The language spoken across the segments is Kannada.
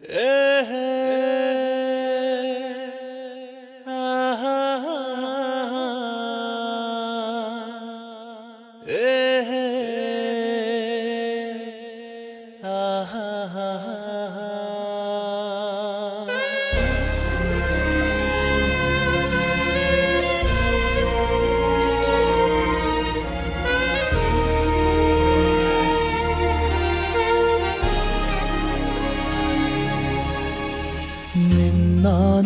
ನಿನ್ನ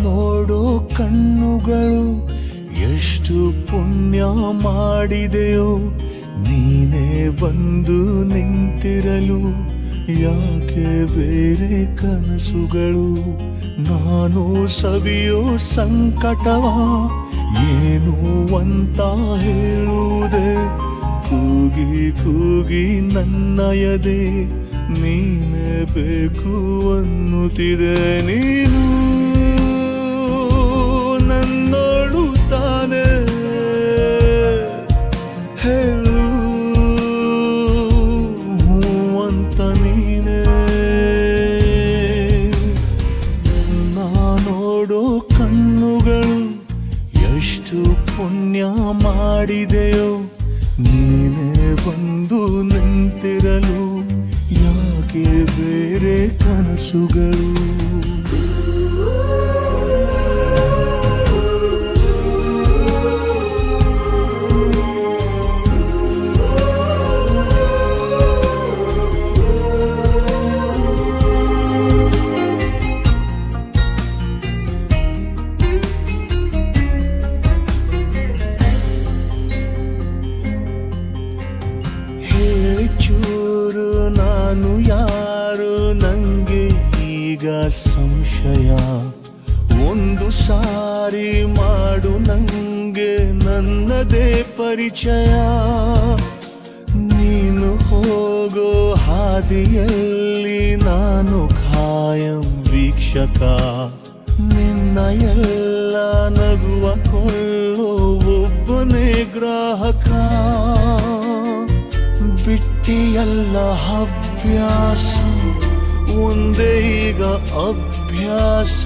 ನೋಡೋ ಕಣ್ಣುಗಳು, ಎಷ್ಟು ಪುಣ್ಯ ಮಾಡಿದೆಯೋ. ನೀನೇ ಬಂದು ನಿಂತಿರಲು, ಯಾಕೆ ಬೇರೆ ಕನಸುಗಳು. ನಾನು ಸವಿಯೋ ಸಂಕಟವ, ಏನು ಅಂತ ಹೇಳುವುದೇ. ಕೂಗಿ ಕೂಗಿ ನನ್ನಯದೆ, ನೀನೇ ಬೇಕು ಅನ್ನುತ್ತಿದೆ ನೀನು. ಮಾಡಿದೆಯೋ? ನೀನೇ ಬಂದು ನಿಂತಿರಲು ಯಾಕೆ ಬೇರೆ ಕನಸುಗಳು? ಈಗ ಸಂಶಯ. ಒಂದು ಸಾರಿ ಮಾಡು ನಂಗೆ ನನ್ನದೇ ಪರಿಚಯ. ನೀನು ಹೋಗೋ ಹಾದಿಯಲ್ಲಿ ನಾನು ಖಾಯಂ ವೀಕ್ಷಕ. ನಿನ್ನ ಎಲ್ಲ ನಗುವ ಒಬ್ಬನೇ ಗ್ರಾಹಕ. ಬಿಟ್ಟಿಯಲ್ಲ ಹವ್ಯಾಸ. ಒಂದೇ ಈಗ ಅಭ್ಯಾಸ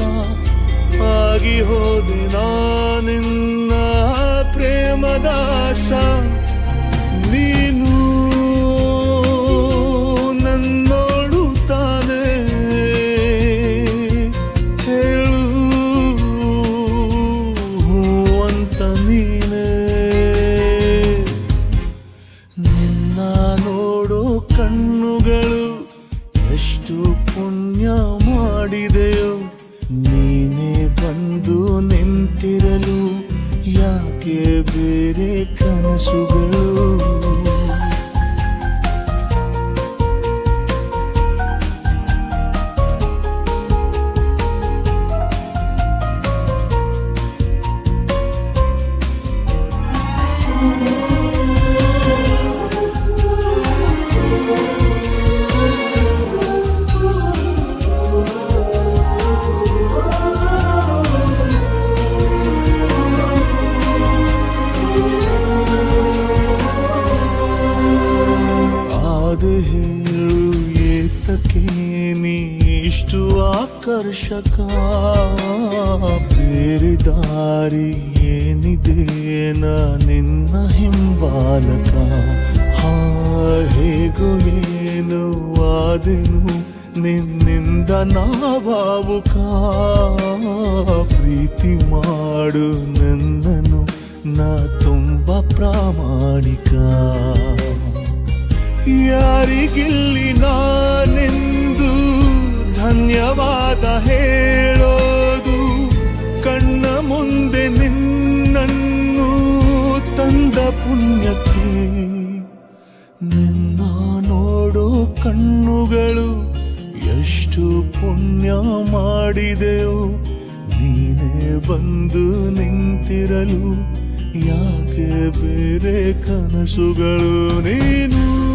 ಆಗಿ ಹೋದೆ ನಾನಿನ್ನ ಪ್ರೇಮದಾಸ ನೀನು ನನ್ನೋಳು ತಾನೆ ಹೇಳು ಅಂತ ನೀನೇ. ನಿನ್ನ ನೋಡೋ ಕಣ್ಣುಗಳು ಎಷ್ಟು ಪುಣ್ಯ ಮಾಡಿದೆಯೋ ನೀನೇ ಬಂದು ನಿಂತಿರಲು ಯಾಕೆ ಬೇರೆ ಕನಸುಗಳು? ಆಕರ್ಷಕ ಬೇರೆ ದಾರಿ ಏನಿದೇನ ನಾ ನಿನ್ನ ಹಿಂಬಾಲಕ ಹೇಗೋ ಏನು ಆದೆನು? ನಿನ್ನಿಂದ ನಾವಾವುಕ ಪ್ರೀತಿ ಮಾಡು ನನ್ನನು ನಾ ತುಂಬ ಪ್ರಾಮಾಣಿಕ. ಯಾರಿಗಿಲ್ಲಿ ನಾನೆಂದು ಧನ್ಯವಾದ ಹೇಳೋದು ಕಣ್ಣ ಮುಂದೆ ನಿನ್ನನ್ನು ತಂದ ಪುಣ್ಯಕ್ಕೆ. ನಿನ್ನ ನೋಡು ಕಣ್ಣುಗಳು ಎಷ್ಟು ಪುಣ್ಯ ಮಾಡಿದೆಯೋ. ನೀನೇ ಬಂದು ನಿಂತಿರಲು ಯಾಕೆ ಬೇರೆ ಕನಸುಗಳು ನೀನು?